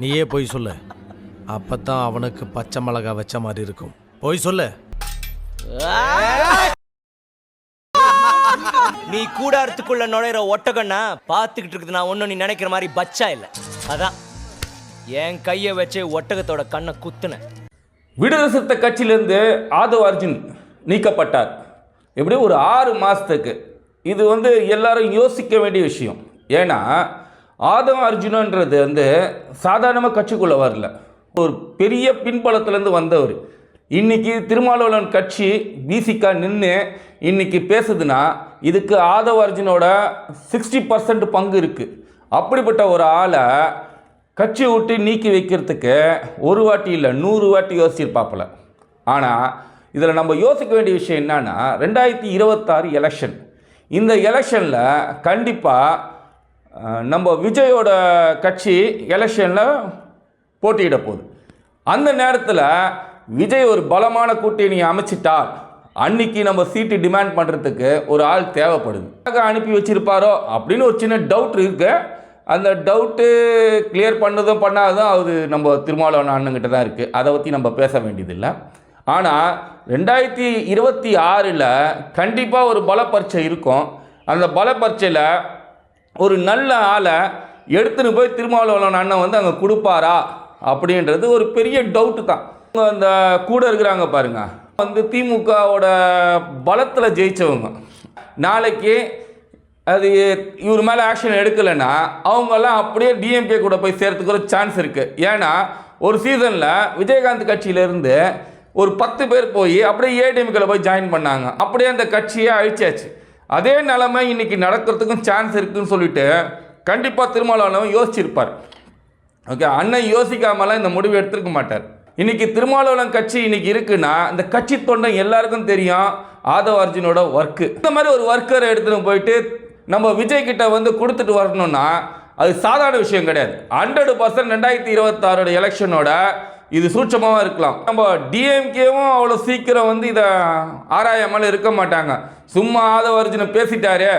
நீயே போய் சொல்லு. அப்பதான் அவனுக்கு பச்சை மிளகா வச்ச மாதிரி இருக்கும். போய் சொல்லு. நீ கூடாரத்துக்குள்ள நுழையிற ஒட்டகன்னா பார்த்துக்கிட்டு இருக்குது. நான் ஒன்றும் நீ நினைக்கிற மாதிரி பச்சா இல்லை. அதான். என் கையை வச்சு ஒட்டகத்தோட கண்ணை குத்துனேன் விடுதலை சிறுத்தை கட்சியிலேருந்து ஆதவ் அர்ஜுன் நீக்கப்பட்டார். எப்படி ஒரு ஆறு மாதத்துக்கு இது வந்து எல்லாரும் யோசிக்க வேண்டிய விஷயம். ஏன்னா ஆதவ அர்ஜுனன்றது வந்து சாதாரணமாக கட்சிக்குள்ளே வரல. ஒரு பெரிய பின்பலத்துலேருந்து வந்தவர். இன்றைக்கி திருமாவளவன் கட்சி பிசிக்காக நின்று இன்றைக்கி பேசுதுன்னா இதுக்கு ஆதவ அர்ஜுனோட சிக்ஸ்டி பர்சன்ட் பங்கு இருக்குது அப்படிப்பட்ட ஒரு ஆளை கட்சி விட்டு நீக்கி வைக்கிறதுக்கு ஒரு வாட்டி இல்லை நூறு வாட்டி யோசிச்சிருப்பாப்பில். ஆனால் இதில் நம்ம யோசிக்க வேண்டிய விஷயம் என்னன்னா ரெண்டாயிரத்தி இருபத்தாறு எலெக்ஷன் இந்த எலெக்ஷனில் கண்டிப்பாக நம்ம விஜயோட கட்சி எலெக்ஷனில் போட்டியிட போகுது. அந்த நேரத்தில் விஜய் ஒரு பலமான கூட்டணி அமைச்சிட்டார். அன்னைக்கு நம்ம சீட்டு டிமாண்ட் பண்ணுறதுக்கு ஒரு ஆள் தேவைப்படுது. அனுப்பி வச்சிருப்பாரோ அப்படின்னு ஒரு சின்ன டவுட் இருக்கு. அந்த டவுட்டு கிளியர் பண்ணதும் பண்ணாததும் அது நம்ம திருமாவளவன் அண்ணங்கிட்ட தான் இருக்குது அதை பற்றி நம்ம பேச வேண்டியதில்லை. ஆனால் ரெண்டாயிரத்தி இருபத்தி ஆறில் கண்டிப்பாக ஒரு பலப்பரீட்சை இருக்கும். அந்த பலப்பரீட்சையில் ஒரு நல்ல ஆளை எடுத்துன்னு போய் திருமாவளவன் அண்ணன் வந்து அங்கே கொடுப்பாரா? அப்படின்றது ஒரு பெரிய டவுட்டு தான். அந்த கூட இருக்கிறாங்க பாருங்க. வந்து திமுகவோட பலத்தில் ஜெயித்தவங்க நாளைக்கு அது இவர் மேலே ஆக்ஷன் எடுக்கலைன்னா அவங்கெல்லாம் அப்படியே டிஎம்கே கூட போய் சேர்த்துக்கிற சான்ஸ் இருக்குது ஏன்னா ஒரு சீசனில் விஜயகாந்த் கட்சியிலேருந்து ஒரு பத்து பேர் போய் அப்படியே ஏடிஎம்கேல போய் ஜாயின் பண்ணாங்க. அப்படியே அந்த கட்சியை அழிச்சாச்சு. அதே நிலைமை இன்னைக்கு நடக்கிறதுக்கும் சான்ஸ் இருக்குன்னு சொல்லிட்டு கண்டிப்பாக திருமாவளவன் யோசிச்சிருப்பார். ஓகே அண்ணன் யோசிக்காமலாம் இந்த முடிவு எடுத்திருக்க மாட்டார். இன்னைக்கு திருமாவளவன் கட்சி இன்னைக்கு இருக்குன்னா இந்த கட்சி தொண்டை எல்லாருக்கும் தெரியும் ஆதவ அர்ஜுனோட ஒர்க்கு இந்த மாதிரி ஒரு ஒர்க்கரை எடுத்துன்னு போயிட்டு நம்ம விஜய் கிட்ட வந்து கொடுத்துட்டு வரணும்னா அது சாதாரண விஷயம் கிடையாது. ஹண்ட்ரட் பர்சன்ட் ரெண்டாயிரத்தி இருபத்தாறோட எலெக்ஷனோட இது சூட்சமாக இருக்கலாம். நம்ம டிஎம்கேவும் அவ்வளோ சீக்கிரம் வந்து இதை ஆராயாமல் இருக்க மாட்டாங்க. சும்மா ஆதவ பேசிட்டாரு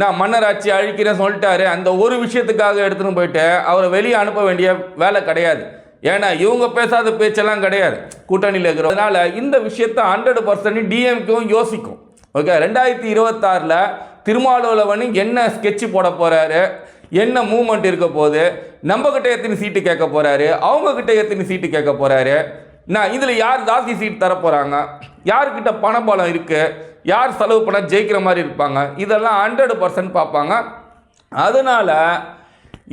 நான் மன்னராட்சி அழிக்கிறேன் சொல்லிட்டாரு அந்த ஒரு விஷயத்துக்காக எடுத்துன்னு போயிட்டு அவரை வெளியே அனுப்ப வேண்டிய வேலை கிடையாது. ஏன்னா இவங்க பேசாத பேச்செல்லாம் கிடையாது. கூட்டணியில் இருக்கிற அதனால இந்த விஷயத்தை ஹண்ட்ரட் பர்சன்ட் டிஎம்கேவும் யோசிக்கும். ஓகே ரெண்டாயிரத்தி இருபத்தாறில் திருமாவளவன் என்ன ஸ்கெட்ச் போட போகிறாரு என்ன மூமெண்ட் இருக்க போகுது? நம்ம கிட்ட எத்தனை சீட்டு கேட்க போகிறாரு அவங்க கிட்ட எத்தனை சீட்டு கேட்க போகிறாரு நான் இதில் யார் ஜாஸ்தி சீட் தர போகிறாங்க யார்கிட்ட பணபலம் இருக்குது யார் செலவு பண்ண ஜெயிக்கிற மாதிரி இருப்பாங்க? இதெல்லாம் ஹண்ட்ரட் பர்சன்ட் பார்ப்பாங்க. அதனால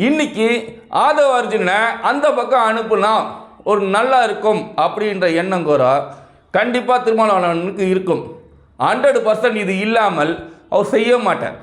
இன்னைக்கு ஆதவ அர்ஜுனை அந்த பக்கம் அனுப்புனா ஒரு நல்லா இருக்கும் அப்படின்ற எண்ணம் கூற கண்டிப்பாக திருமணவனுக்கு இருக்கும். ஹண்ட்ரட் பர்சன்ட் இது இல்லாமல் அவர் செய்ய மாட்டார்.